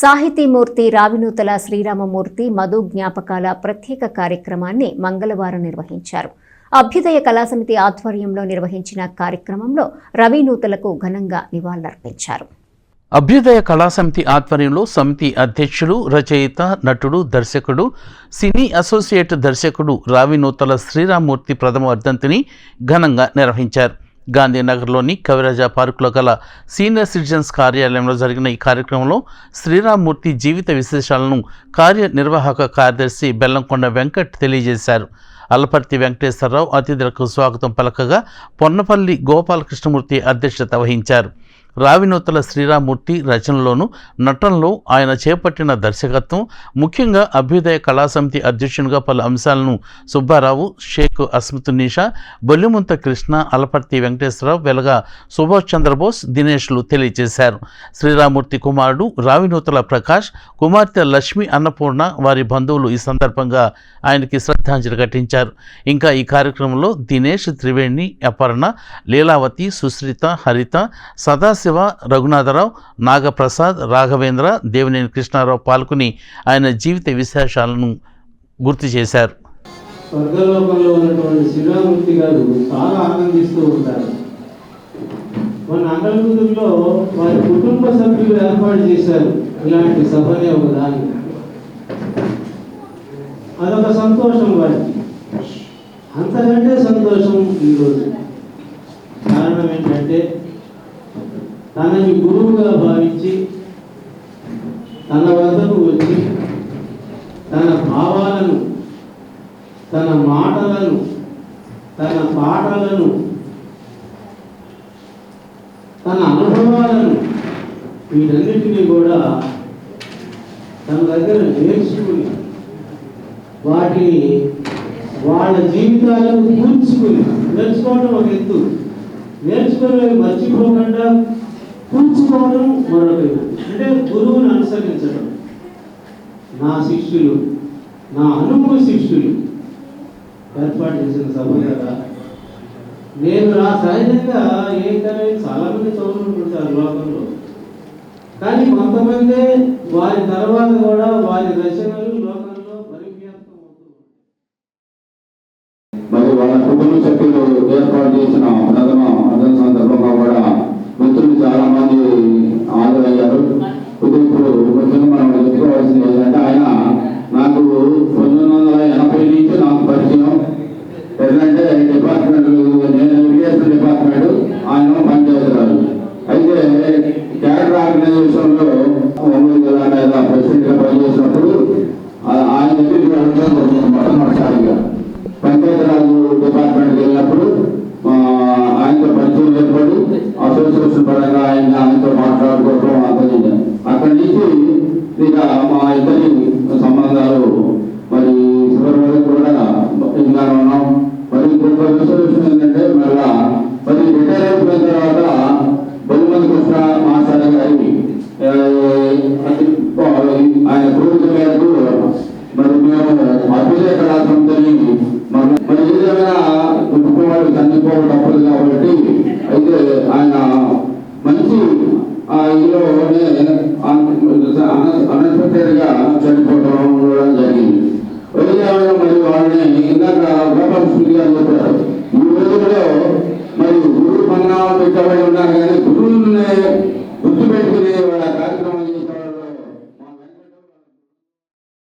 సాహితీమూర్తి రావినూతల శ్రీరామమూర్తి మధు జ్ఞాపకాల ప్రత్యేక కార్యక్రమాన్ని మంగళవారం నిర్వహించారు. అభ్యుదయ కళాసమితి ఆధ్వర్యంలో నిర్వహించిన కార్యక్రమంలో రవినూతలకు ఘనంగా నివాళులర్పించారు. అభ్యుదయ కళాసమితి ఆధ్వర్యంలో సమితి అధ్యక్షుడు రచయిత నటుడు దర్శకుడు సినీ అసోసియేట్ దర్శకుడు రావినూతల శ్రీరామూర్తి ప్రథమ వర్ధంతిని ఘనంగా నిర్వహించారు. గాంధీనగర్లోని కవిరాజా పార్కులో గల సీనియర్ సిటిజన్స్ కార్యాలయంలో జరిగిన ఈ కార్యక్రమంలో శ్రీరామ్మూర్తి జీవిత విశేషాలను కార్యనిర్వాహక కార్యదర్శి బెల్లంకొండ వెంకట్ తెలియజేశారు. అల్లపర్తి వెంకటేశ్వరరావు అతిథులకు స్వాగతం పలకగా పొన్నపల్లి గోపాలకృష్ణమూర్తి అధ్యక్షత వహించారు. రావినూతల శ్రీరామూర్తి రచనలోను నటనలో ఆయన చేపట్టిన దర్శకత్వం ముఖ్యంగా అభ్యుదయ కళాసమితి అధ్యక్షునిగా పలు అంశాలను సుబ్బారావు షేక్ అస్మతున్నీషా బొల్లిముంత కృష్ణ అలపర్తి వెంకటేశ్వరరావు వెలగా సుభాష్ చంద్రబోస్ దినేష్లు తెలియజేశారు. శ్రీరామూర్తి కుమారుడు రావినూతల ప్రకాష్ కుమార్తె లక్ష్మి అన్నపూర్ణ వారి బంధువులు ఈ సందర్భంగా ఆయనకి శ్రద్ధాంజలి ఘటించారు. ఇంకా ఈ కార్యక్రమంలో దినేష్ త్రివేణి అపర్ణ లీలావతి సుశ్రిత హరిత సదాశివ సదాశివ రఘునాథరావు నాగప్రసాద్ రాఘవేంద్ర దేవినేని కృష్ణారావు పాల్గొని ఆయన జీవిత విశేషాలను గుర్తు చేశారు. స్వర్గలోకంలో ఉన్నటువంటి శ్రీరామూర్తి గారు చాలా ఆనందిస్తూ ఉంటారు. మన అంగళూరులో వారి కుటుంబ సభ్యులు ఏర్పాటు చేశారు. ఇలాంటి సభనే ఒక దాని అదొక సంతోషం వారికి. అంతకంటే సంతోషం ఈరోజు. కారణం ఏంటంటే తనని గురువుగా భావించి తన వద్దకు వచ్చి తన భావాలను తన మాటలను తన పాటలను తన అనుభవాలను వీటన్నిటినీ కూడా తన దగ్గర నేర్చుకుని వాటిని వాళ్ళ జీవితాలను కూర్చుకుని నేర్చుకోవడం ఒక ఎత్తు. నేర్చుకుని మర్చిపోకుండా కూర్చుకోవడం మరొక అంటే గురువుని అనుసరించడం. నా శిష్యులు నా అనుభవ శిష్యులు. ఏర్పాటు చేసిన సభ కదా. నేను రా సహజంగా ఏ కవి చాలా మంది చదువుకుంటుంటారు లోకంలో. కానీ కొంతమంది వారి తర్వాత కూడా వారి రచనలు ఇద్దరి సంబంధాలు మరి చివరి వరకు కూడా ఇంకా ఉన్నాం. మరి ఇంకొక విషయం ఏంటంటే మళ్ళా మరి రిటైర్ అన్ఎక్స్పెక్టెడ్ చనిపోవడం కూడా జరిగింది. మరి వాళ్ళని ఇందాక గోపాల స్మృతి గారు చెప్పారు. ఈ రోజుల్లో మరి గురువు పన్నాలు పెట్టబడి ఉన్నారు కానీ గురువుని